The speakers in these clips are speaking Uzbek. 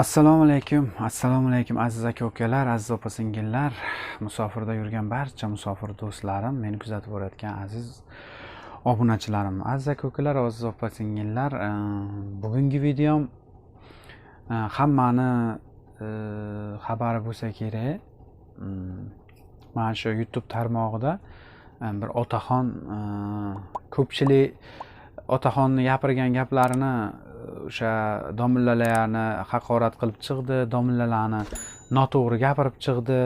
assalomu alaykum assalomu alaykum aziz aka ukalar aziz opa singillar musofirda yurgan barcha musofir do'stlarim meni kuzatib borayotgan aziz obunachilarim. Aziz aka ukalar aziz opa singillar e, eh, bugungi videom e, hammani e, xabari bo'lsa kerak. Hmm, mana shu youtube tarmog'ida bir otaxon ko'pchilik otaxonni gapirgan gaplarini o'sha domlalarni haqorat qilib chiqdi domlalarni noto'g'ri gapirib chiqdi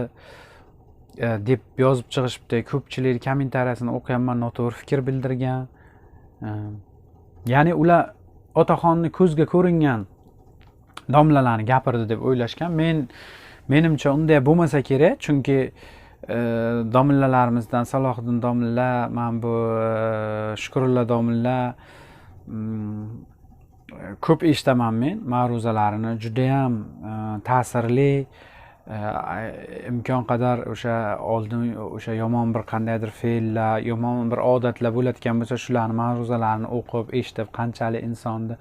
e, deb yozib chiqishibdi. Ko'pchilik kommentariyasini o'qiyapman noto'g'ri fikr bildirgan. E, ya'ni ular otaxonni ko'zga ko'ringan domlalarni gapirdi deb o'ylashgan. Men menimcha unday bo'lmasa kerak chunki e, domlalarimizdan salohiddin domla mana bu e, domla mm, ko'p eshitaman men. Ma'ruzalarini judayam e, ta'sirli e, imkon qadar o'sha oldin o'sha yomon bir qandaydir fe'llar yomon bir odatlar bo'layotgan bo'lsa shularni ma'ruzalarini o'qib eshitib qanchalik insonni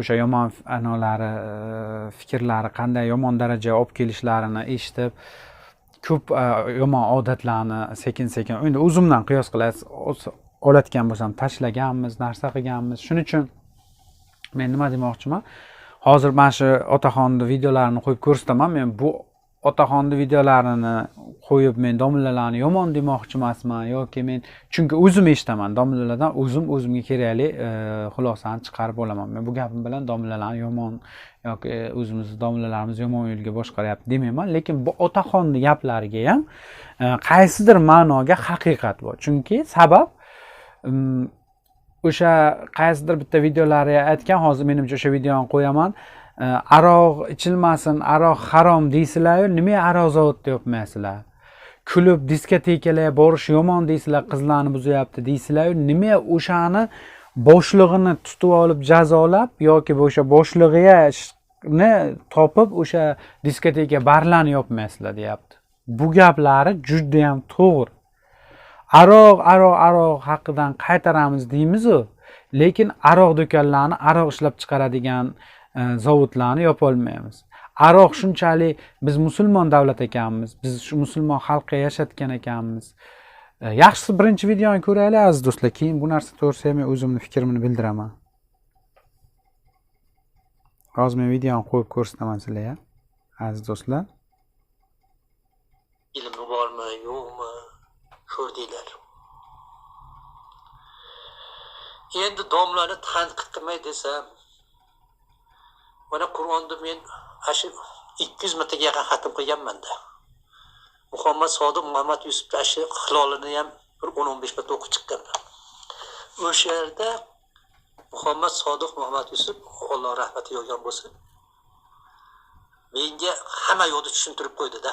o'sha yomon anolari e, fikrlari qanday yomon darajaga olib kelishlarini eshitib ko'p yomon odatlarni sekin sekin endi o'zimdan qiyos qilasiz oz- olayotgan bo'lsam tashlaganmiz narsa qilganmiz. Shuning uchun men nima demoqchiman. Hozir mana shu otaxonni videolarini qo'yib ko'rsataman. Men bu otaxonni videolarini qo'yib men domlalarni yomon demoqchi emasman yoki men chunki o'zim eshitaman domlalardan o'zim o'zimga kerakli e, xulosani chiqarib olaman. Men bu gapim bilan domlalarni yomon yoki e, o'zimizni domlalarimiz yomon yo'lga boshqaryapti demayman. Lekin bu otaxonni gaplariga ham e, qaysidir ma'noga haqiqat bor. Chunki sabab o'sha qaysidir bitta videolari aytgan hozir menimcha o'sha videoni qo'yaman. Aroq ichilmasin aroq harom deysizlaryu nimaga aroq zavodida yopmaysizlar klub diskotekalarga borish yomon deysizlar qizlarni buzyapti deysizlaryu nima o'shani boshlig'ini tutib olib jazolab yoki o'sha boshlig'ini topib o'sha diskoteka barlarni yopmaysizlar deyapti. Bu gaplari judayam to'g'ri. Aroq aroq aroq haqidan qaytaramiz deymizu. Lekin aroq do'konlarini aroq ishlab chiqaradigan e, zavodlarni yopolmaymiz. Aroq shunchalik biz musulmon davlat ekanmiz biz shu musulmon xalqqa yashatgan ekanmiz. E, yaxshisi birinchi videoni ko'raylik aziz do'stlar. Keyin bu narsa to'g'risida men o'zimni fikrimni bildiraman. Hozir men videoni qo'yib ko'rsataman sizlarga aziz do'stlar. Ilmi bormi yo'qmi ko'rdinglar. Endi domlani tanqid qilmay desam mana qur'onni men ana shu ikki yuz martaga yaqin xatm qilganmanda. Muhammad sodiq muhammad yusuf ana shu hilolini ham bir o'n o'n besh marta o'qib chiqqanman o'sha yerda muhammad sodiq muhammad yusuf alloh rahmatiga olgan bo'lsin menga hamma yo'lni tushuntirib qo'ydida.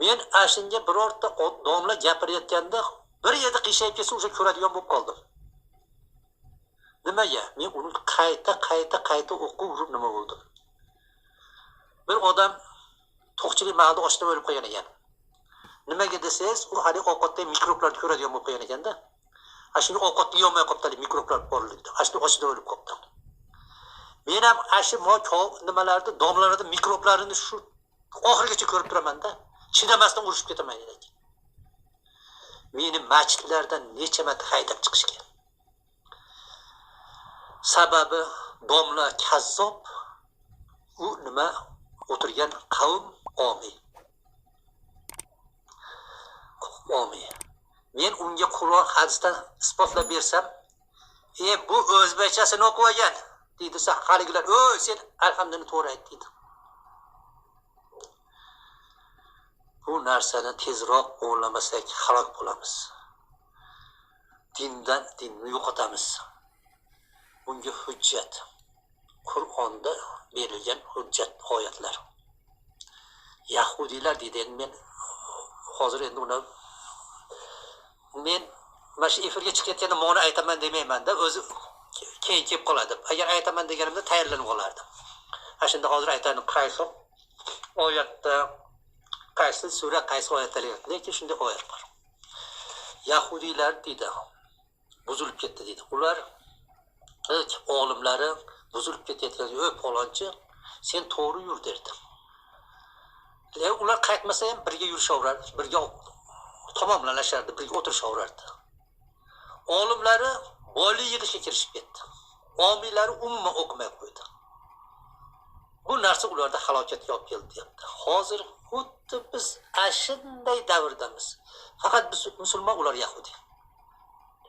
Men ana shunga birorta domla gapirayotganda bir yerda qiyshayib ketsa o'sha ko'radigan bo'lib qoldim. Nimaga? Men uni qayta qayta qayta o'qib urib nima bo'ldim? Bir odam to'qchilik mahalida ochdan o'lib qolgan ekan. Nimaga desangiz u haligi ovqatda mikroblarni ko'radigan bo'lib qolgan ekanda ana shuni ovqatni yeyolmay qolibdi haligi mikroblar borligida ana shuni ochdan o'lib qolibdi men ham ana shu nimalarni domlalarni mikroblarini shu oxirigacha ko'rib turamanda. Chidamasdan urushib ketaman dedik meni masjidlardan necha marta haydab chiqishgan sababi domla kazzob u nima o'tirgan qavm omiy omiy men unga qur'on hadisdan isbotlab bersam e bu o'zbekchasini o'qib olgan deydi haligilar o'y sen alhamdulillah to'g'ri aytding deydi. Bu narsani tezroq o'nglamasak halok bo'lamiz. Dindan dinni yo'qotamiz. Bunga hujjat. Qur'onda berilgan hujjat oyatlar. Yahudiylar deydi endi men hozir endi uni men mana shu efirga chiqayotganda moni aytaman demaymanda o'zi keyin kelib qoladi. Agar aytaman deganimda tayyorlanib olardim ana shunda hozir aytadi qaysi oyatda qaysi sura qaysi oyatda lekin shunday oyat bor. Yahudiylar deydi buzilib ketdi deydi. Ular hech olimlari buzilib ketayotgan ey palonchi sen to'g'ri yur derdi. Lekin ular qaytmasa ham birga yurishaverardi birga tamomlanishardi birga o'tirishaverardi. Olimlari boylik yig'ishga kirishib ketdi. Omiylari umuman o'qimay qo'ydi. Bu narsa ularda halokatga olib keldi deyapti. Hozir xuddi biz ana shunday davrdamiz. Faqat biz musulmon ular yahudiy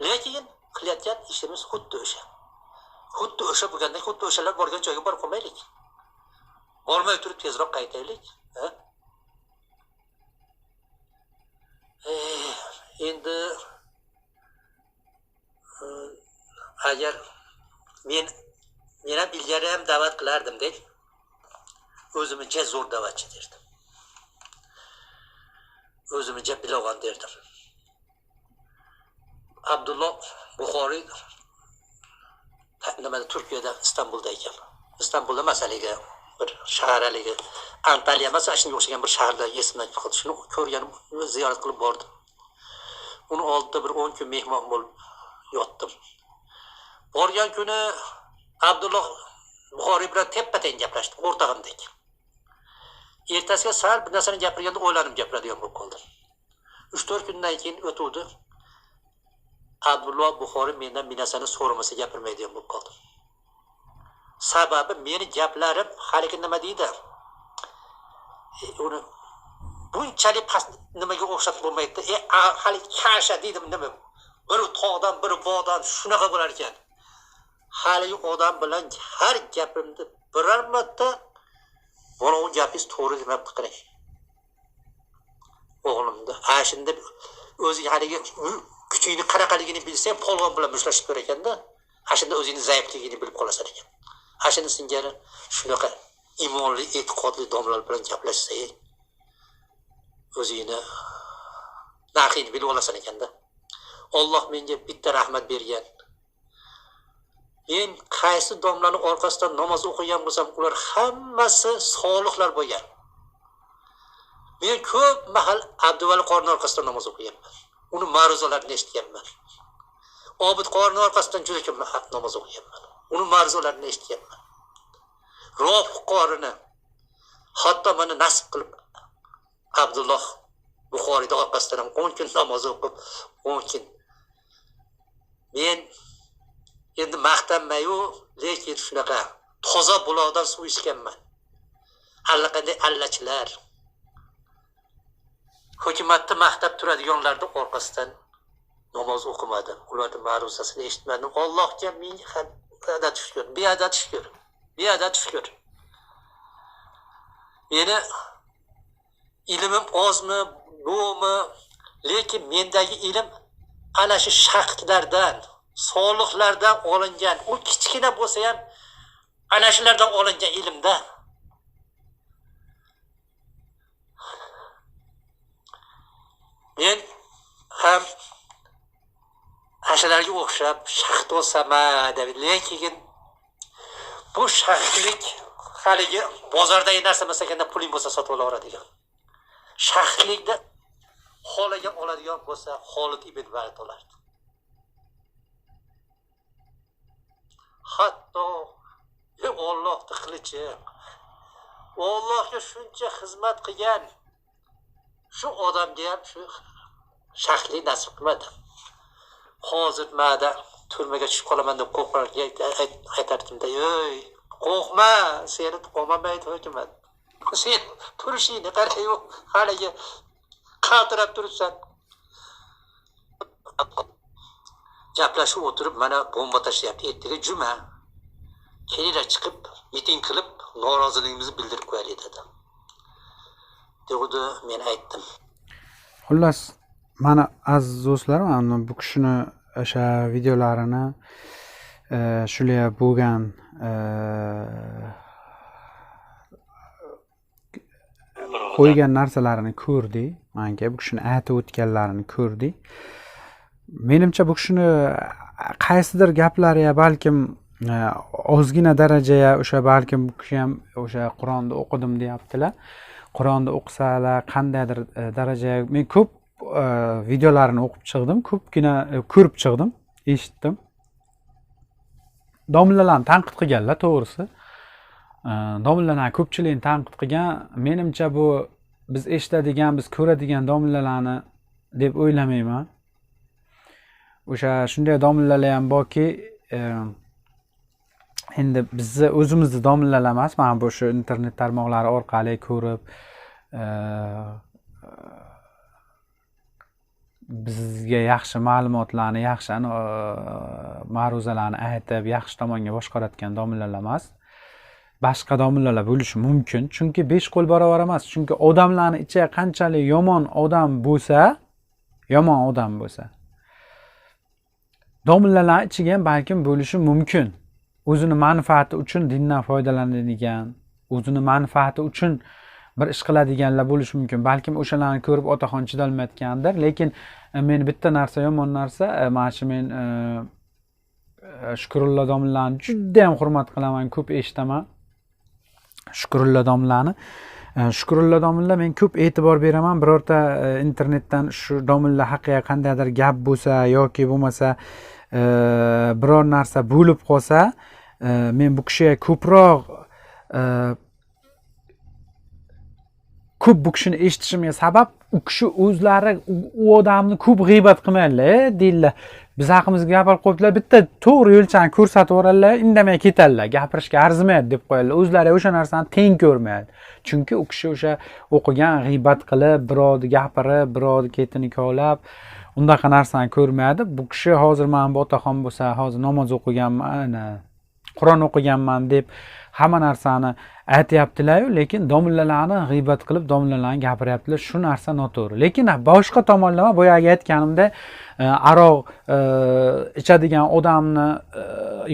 lekin qilayotgan ishimiz xuddi o'sha. Xuddi o'sha bo'lganda xuddi o'shalar borgan joyga borib qolmaylik. Bormay turib tezroq qaytaylik eh, endi eh, agar men men ham ilgari ham da'vat qilardimda o'zimcha zo'r da'vatchi derdi o'zimcha ja bilag'on derdim. Abdulloh buxoriy nimada turkiyada istanbulda ekan istanbulda emas haligi bir shahar haligi antaliya emas ana shunga o'xshagan bir shaharda esimdan chiqib qoldi shuni ko'rganim ziyorat qilib bordim uni oldida bir o'n kun mehmon bo'lib yotdim borgan kuni abdulloh buxoriy bilan teppa teng gaplashdik o'rtog'imdek ertasiga sal bir narsani gapirganda o'ylanib gapiradigan bo'lib qoldi. Uch to'rt kundan keyin o'tuvdi. Abdullo buxoriy mendan bir narsani so'ramasa gapirmaydigan bo'lib qoldim sababi meni gaplarim haligi nima deydi? E, uni bunchalik past nimaga o'xshatib bo'lmaydida? E haligi kasha deydi nima? Biri tog'dan biri bog'dan shunaqa bo'lar ekan. Haligi odam bilan har gapimni biror marta mana u gapingiz to'g'ri demabdi qarang o'g'limni ana shunda o'zi haligi kuchingni qanaqaligini bilsang polvon bilan mushtlashib ko'r ekanda ana shunda o'zingni zaifligingni bilib qolasan ekan. Ana shuni singari shunaqa iymonli e'tiqodli domlalar bilan gaplashsang o'zingni narxingni bilib olasan ekanda olloh menga bitta rahmat bergan. Men qaysi domlani orqasidan namoz o'qigan bo'lsam ular hammasi solihlar bo'lgan. Men ko'p mahal abduvali qorni orqasidan namoz o'qiganman. Uni ma'ruzalarini eshitganman. Obid qorni orqasidan juda ko'p mahal namoz o'qiganman. Uni ma'ruzalarini eshitganman. Rof qorini hatto mana nasib qilib abdulloh buxoriyni orqasidan ham o'n kun namoz o'qib o'n kun. Men endi maqtanmayu lekin shunaqa toza buloqdan suv ichganman. Allaqanday allachilar. Hukumatni maqtab turadiganlarni orqasidan namoz o'qimadim. Ularni ma'ruzasini eshitmadim. Allohga ming adad shukur beadad shukur beadad shukur meni ilmim ozmi yo'qmi lekin mendagi ilm ana shu shaxtlardan solihlardan olingan u kichkina bo'lsa ham ana shulardan olingan ilmda. Men ham ashalarga o'xshab shaxt bo'lsam deb lekin bu shaxtlik haligi bozordagi narsa emas ekanda puling bo'lsa sotib olaveradigan shaxtlikni holiga oladigan bo'lsa holid ibn Valid olardi. Hatto e, ollohni qilichi. Allohga shuncha xizmat qilgan. Shu odamga ham shu shaxtlik nasib qilmadi. Hozir mada turmaga tushib qolaman deb qo'rqarga aytardimda ey qo'rqma seni qo'mamaydi hukumat sen turishingni qarayu haligi qaltirab turibsan. Gaplashib o'tirib mana bomba tashlayapti. Ertaga juma. Kelinglar chiqib miting qilib noroziligimizni bildirib qo'yaylik dedi degudi men aytdim. Xullas mana aziz do'stlar mana bu kishini o'sha videolarini e, shular bo'lgan e, qo'ygan narsalarini ko'rdik manga bu kishini aytib o'tganlarini ko'rdik menimcha bu kishini qaysidir gaplari ya balkim ozgina darajaya o'sha balkim bu kishi ham o'sha qur'onni o'qidim deyaptilar. Qur'onni o'qisalar qandaydir e, darajaga men ko'p e, videolarini o'qib chiqdim ko'pgina e, ko'rib chiqdim eshitdim. Domlalarni tanqid qilganlar to'g'risi. Domlalarni ko'pchiligini tanqid qilgan menimcha bu biz eshitadigan biz ko'radigan domlalarni deb o'ylamayman. O'sha shunday domlalar ham borki e, endi bizni o'zimizni domlalar emas mana bu shu internet tarmoqlari orqali ko'rib e, bizga yaxshi ma'lumotlarni yaxshi e, ma'ruzalarni aytib yaxshi tomonga boshqarayotgan domlalar emas. Boshqa domlalar bo'lishi mumkin. Chunki besh qo'l barobar emas. Chunki odamlarni ichiga qanchalik yomon odam bo'lsa yomon odam bo'lsa domlalar ichiga ham balkim bo'lishi mumkin. O'zini manfaati uchun dindan foydalanadigan o'zini manfaati uchun bir ish qiladiganlar bo'lishi mumkin. Balkim o'shalarni ko'rib otaxon chidolmayotgandir. Lekin e, men bitta narsa yomon narsa e, mana shu men e, e shukurulla domlalarni judayam hurmat qilaman ko'p eshitaman. Shukurulla domlani. Shukurulla domilla men ko'p e'tibor beraman. Birorta e, internetdan shu domilla haqida qandaydir gap bo'lsa yoki bo'lmasa e, biror narsa bo'lib qolsa e, men bu kishiga ko'proq ko'p bu kishini eshitishimga sabab u kishi o'zlari u odamni ko'p g'iybat qilmanglar deydilar. Biz haqimizga gapirib qo'yibdilar bitta to'g'ri yo'lchani ko'rsatib yuboradilar indamay ketadilar gapirishga arzimaydi deb qo'yadilar. O'zlari o'sha narsani teng ko'rmaydi. Chunki u kishi o'sha o'qigan g'iybat qilib birovni gapirib birovni ketini kovlab undaqa narsani ko'rmaydi. Bu kishi hozir mana bu otaxon bo'lsa hozir namoz o'qiganman qur'on o'qiganman deb hamma narsani aytyaptilaryu lekin domlalarni g'iybat qilib domlalarni gapiryaptilar. Shu narsa noto'g'ri. Lekin boshqa tomonlama boyagi aytganimdek e, aroq e, ichadigan odamni e,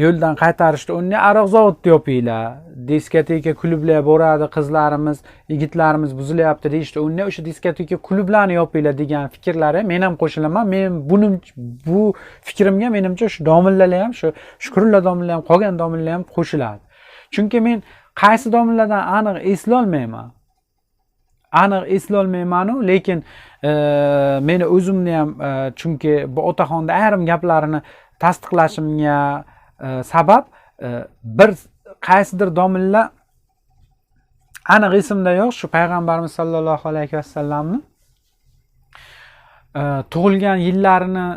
yo'ldan qaytarishni o'rniga aroq zavodni yopinglar. Diskoteka klublarga boradi qizlarimiz yigitlarimiz buzilyapti deyishni o'rniga o'sha diskoteka klublarni yopinglar degan fikrlari men ham qo'shilaman. Men buni bu fikrimga menimcha shu domlalar ham shu shukurullo domlalar ham qolgan domlalar ham qo'shiladi chunki men qaysi domlalardan aniq eslolmayman. Aniq eslolmaymanu lekin e, meni o'zimni ham e, chunki bu otaxonni ayrim gaplarini tasdiqlashimga e, sabab e, bir qaysidir domilla aniq esimda yo'q. Shu payg'ambarimiz sollallohu alayhi vasallamni e, tug'ilgan yillarini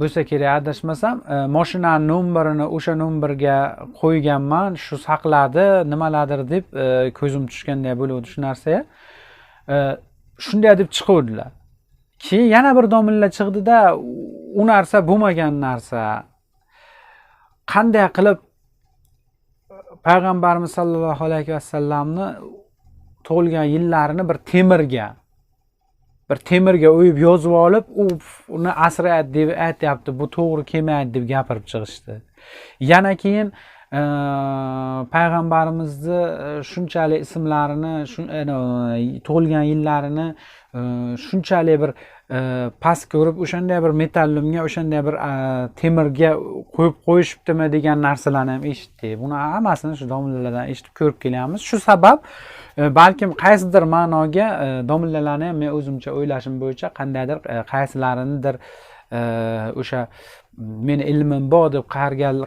bo'lsa kerak adashmasam e, moshinani nomerini o'sha nomerga qo'yganman shu saqladi nimalardir deb e, ko'zim tushganday bo'luvdi shu narsaga. E, shunday deb chiqavdilar keyin yana bir domilla chiqdida u narsa bo'lmagan narsa. Qanday qilib payg'ambarimiz sollallohu alayhi vasallamni tug'ilgan yillarini bir temirga bir temirga o'yib yozib olib u uni asrayapti deb aytyapti. Bu to'g'ri kelmaydi deb gapirib chiqishdi. Yana keyin payg'ambarimizni e, shunchalik ismlarini e, tug'ilgan yillarini e, shunchalik bir past ko'rib o'shanday bir metallumga o'shanday bir temirga qo'yib qo'yishibdimi degan narsalarni ham eshitdik buni hammasini shu domlalardan eshitib ko'rib kelyapmiz. Shu sabab balkim qaysidir ma'noga domlalarni ham men o'zimcha o'ylashim bo'yicha qandaydir qaysilaridir qaysilarinidir o'sha meni ilmim bor deb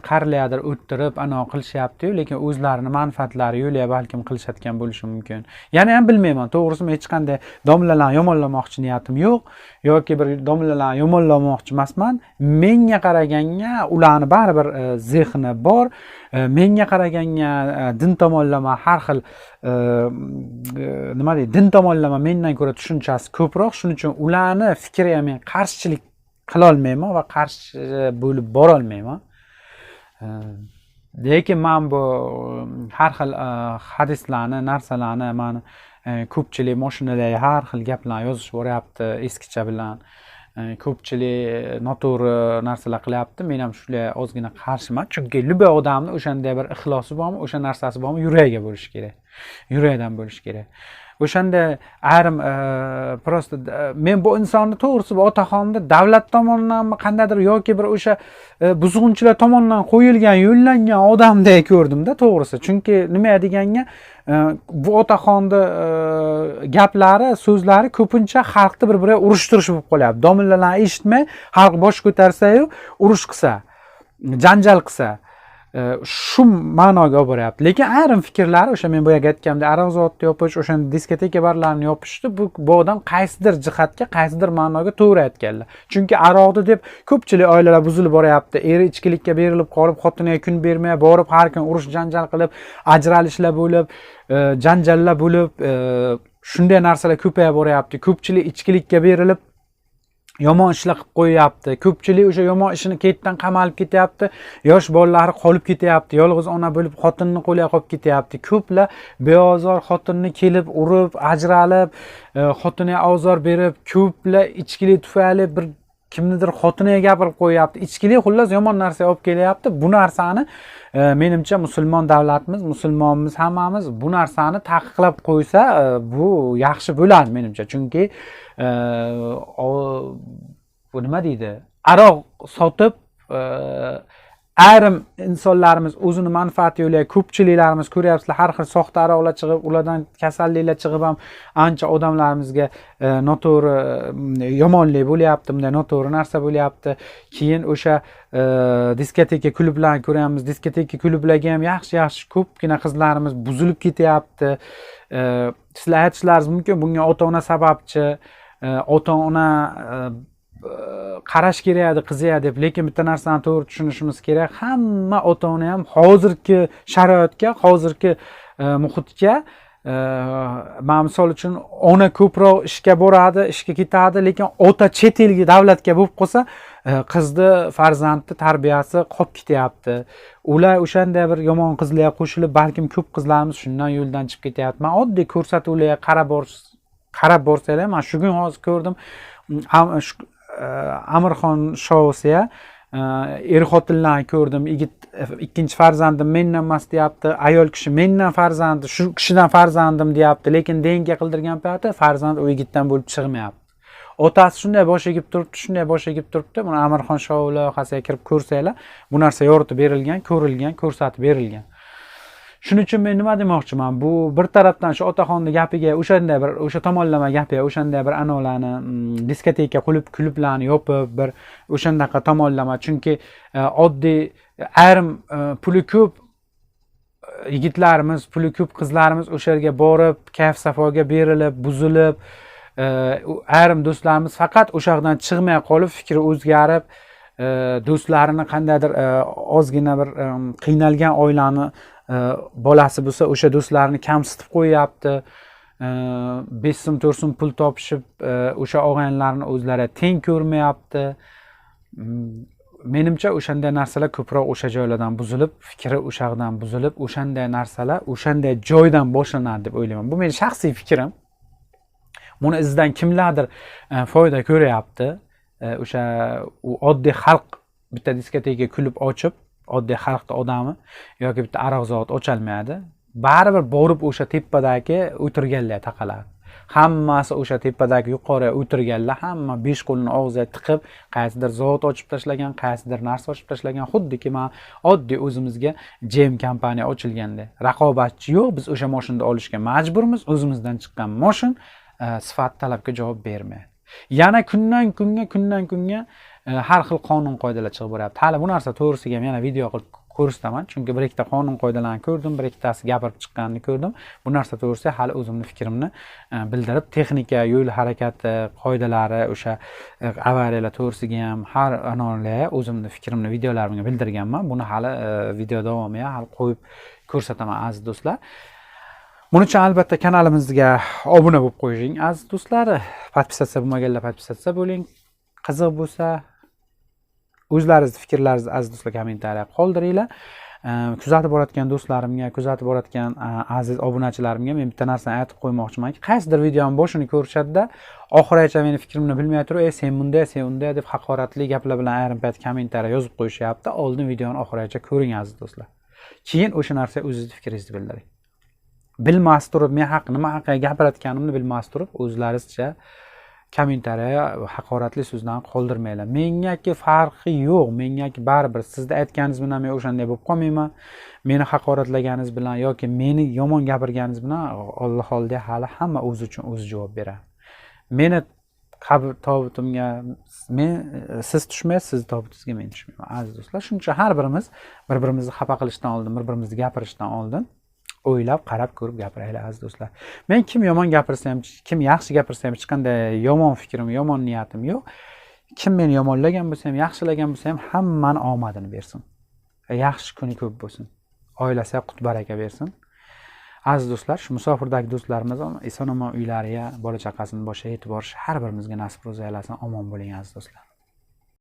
qarilardir o'ttirib anavi qilishyaptiyu lekin o'zlarini manfaatlari yo'li balkim qilishayotgan bo'lishi mumkin. Yana ham bilmayman to'g'risi men hech qanday domlalarni yomonlamoqchi niyatim yo'q yoki bir domlalarni yomonlamoqchi emasman. Menga qaraganga ularni baribir e, zehni bor. E, menga qaraganga e, din tomonlama har xil e, e, nima deydi din tomonlama mendan ko'ra tushunchasi ko'proq. Shuning uchun ularni fikriga men qarshichilik qilolmayman va qarshi bo'lib borolmayman. Lekin man bu um, har xil uh, hadislarni narsalarni man e, ko'pchilik mashinalar har xil gaplarni yozishib yuboryapti eskicha bilan. E, ko'pchilik e, noto'g'ri narsalar qilyapti. Men ham shunga ozgina qarshiman. Chunki любой odamni o'shanday bir ixlosi bormi o'sha narsasi bormi yuragiga bo'lishi kerak. Yuragidan bo'lishi kerak. o'shanda ayrim e, просто e, men bu insonni to'g'risi bu otaxonni davlat tomonidanmi qandaydir yoki bir o'sha e, buzg'unchilar tomonidan qo'yilgan yo'llangan odamdek ko'rdimda to'g'risi chunki nima deganga bu otaxonni gaplari so'zlari ko'pincha xalqni bir biriga urushtirish bo'lib qolyapti domlalarni eshitmay xalq bosh ko'tarsayu urush qilsa janjal qilsa shu ma'noga olib boryapti. Lekin ayrim fikrlari o'sha men boyagi aytganimdek aroqzodni yopish o'shanda diskoteka barlarini yopishni bu bu odam qaysidir jihatga qaysidir ma'noga to'g'ri aytganlar. Chunki aroqni deb ko'pchilik oilalar buzilib boryapti. Eri ichkilikka berilib qolib xotiniga kun bermay borib har kun urush janjal qilib ajralishlar bo'lib e, janjallar bo'lib e, shunday narsalar ko'payib boryapti. Ko'pchilik ichkilikka berilib yomon ishlar qilib qo'yyapti ko'pchilik o'sha yomon ishini ketidan qamalib ketyapti. Yosh bolalari qolib ketyapti. Yolg'iz ona bo'lib xotinni qo'liga qolib ketyapti. Ko'plar beozor xotinni kelib urib ajralib e, xotiniga ozor berib ko'plar ichkilik tufayli bir kimnidir xotiniga gapirib qo'yyapti ichkilik xullas yomon narsa olib kelyapti. Bu narsani e, menimcha musulmon davlatimiz musulmonmiz hammamiz bu narsani taqiqlab qo'ysa e, bu yaxshi bo'ladi menimcha. Chunki bu nima deydi? Aroq sotib e, ayrim insonlarimiz o'zini manfaati yo'liga ko'pchiliklarimiz ko'ryapsizlar har xil soxta aroqlar chiqib ulardan kasalliklar chiqib ham ancha odamlarimizga e, noto'g'ri mm, yomonlik bo'lyapti bunday noto'g'ri narsa bo'lyapti. Keyin o'sha e, diskoteka klublarni ko'ramiz diskoteka klublarga ham yaxshi yaxshi ko'pgina qizlarimiz buzilib ketyapti. Sizlar aytishlaringiz mumkin bunga ota ona sababchi. Э, ota ona э, э, qarash kerak edi qiziya deb lekin bitta narsani to'g'ri tushunishimiz kerak. Hamma ota ona ham hozirgi sharoitga hozirgi e, muhitga e, man misol uchun ona ko'proq ishga boradi ishga ketadi lekin ota chet elga davlatga bo'lib qolsa e, qizni farzandni tarbiyasi qolib ketyapti. Ular o'shanday bir yomon qizlarga qo'shilib balkim ko'p qizlarimiz shundan yo'ldan chiqib ketyapti. Man oddiy ko'rsatuvlarga qarab borish qarab borsalar man shu kun hozir ko'rdim amirxon shousiya er xotinlarni ko'rdim. Yigit ikkinchi farzandim mendan emas deyapti ayol kishi mendan farzandi shu kishidan farzandim deyapti. Lekin denga qildirgan payti farzand u yigitdan bo'lib chiqmayapti. Otasi shunday bosh egib turibdi shunday bosh egib turibdi. Buni amirxon shou loyihasiga kirib ko'rsanglar bu narsa yoritib berilgan ko'rilgan ko'rsatib berilgan shuning uchun men nima demoqchiman? Bu bir tarafdan shu otaxonni gapiga o'shanday bir o'sha tomonlama gapiga o'shanday bir anavilarni mm, diskoteka qilib klublarni yopib bir o'shandaqa tomonlama. Chunki e, oddiy ayrim e, puli ko'p e, yigitlarimiz puli ko'p qizlarimiz o'sha yerga borib kayf safoga berilib buzilib ayrim do'stlarimiz faqat o'sha yoqdan chiqmay qolib fikri o'zgarib do'stlarini qandaydir ozgina bir qiynalgan oilani bolasi bo'lsa o'sha do'stlarini kamsitib qo'yyapti. Besh so'm to'rt so'm pul topishib o'sha og'aynilarni o'zlari teng ko'rmayapti. Menimcha o'shanday narsalar ko'proq o'sha joylardan buzilib fikri o'sha yoqdan buzilib o'shanday narsalar o'shanday joydan boshlanadi deb o'ylayman. Bu meni shaxsiy fikrim. Buni izidan kimlardir foyda ko'ryapti. O'sha u oddiy xalq bitta diskoteka kulib ochib oddiy xalqni odami yoki bitta aroqzod ocholmaydi baribir borib o'sha tepadagi o'tirganlar taqaladi. Hammasi o'sha tepadagi yuqori o'tirganlar hamma besh qo'lini og'ziga tiqib qaysidir zavod ochib tashlagan qaysidir narsa ochib tashlagan xuddiki man oddiy o'zimizga jem kompaniya ochilganda raqobatchi yo'q biz o'sha moshinni olishga majburmiz o'zimizdan chiqqan moshin e, sifat talabga javob bermaydi. Yana kundan kunga kundan kunga E, har xil qonun qoidalar chiqib boryapti. Hali bu narsa to'g'risiga ham yana video qilib ko'rsataman. Chunki bir ikkita qonun qoidalarni ko'rdim bir ikkitasi gapirib chiqqanini ko'rdim. Bu narsa to'g'risida hali o'zimni fikrimni e, bildirib texnika yo'l harakati qoidalari o'sha e, avariyalar to'g'risiga ham har anonlarga o'zimni fikrimni videolarimga bildirganman. Buni hali video davomiga hali qo'yib ko'rsataman aziz do'stlar. Buning uchun albatta kanalimizga obuna bo'lib qo'ying aziz do'stlar. Podpisatsiya bo'lmaganlar podpisatsiya bo'ling. Qiziq bo'lsa o'zlaringizni fikrlaringizni aziz do'stlar kommentariya qoldiringlar. Ehm, kuzatib borayotgan do'stlarimga kuzatib borayotgan e, aziz obunachilarimga men bitta narsani aytib qo'ymoqchimanki qaysidir videoni boshini ko'rishadida oxirigacha meni fikrimni bilmay turib ey sen bunday sen unday deb haqoratli gaplar bilan ayrim payt kommentariya yozib qo'yishyapti. Oldin videoni oxirigacha ko'ring aziz do'stlar. Keyin o'sha narsaga o'zingizni fikringizni bildiring. Bilmas turib men haq nima haqida gapirayotganimni bilmas turib o'zlaringizcha kommentariya haqoratli so'zlarni qoldirmanglar. Mengaki farqi yo'q mengaki baribir sizni aytganingiz bilan men o'shanday bo'lib qolmayman. Meni haqoratlaganingiz bilan yoki meni yomon gapirganingiz bilan alloh oldida hali hamma o'zi uchun o'zi javob beradi. Meni qabr tobutimga men siz tushmaysiz sizni tobutingizga men tushmayman. Aziz do'stlar shuning uchun har birimiz bir birimizni xafa qilishdan oldin bir birimizni gapirishdan oldin o'ylab qarab ko'rib gapiraylik aziz do'stlar. Men kim yomon gapirsa ham kim yaxshi gapirsa ham hech qanday yomon fikrim yomon niyatim yo'q. Kim meni yomonlagan bo'lsa ham yaxshilagan bo'lsa ham hammani omadini bersin. Yaxshi kuni ko'p bo'lsin. Oilasiga qut baraka bersin. Aziz do'stlar shu musofirdagi do'stlarimiz eson omon uylariga bola chaqasini boshiga yetib borish har birimizga nasib ro'za aylasin. Omon bo'ling aziz do'stlar.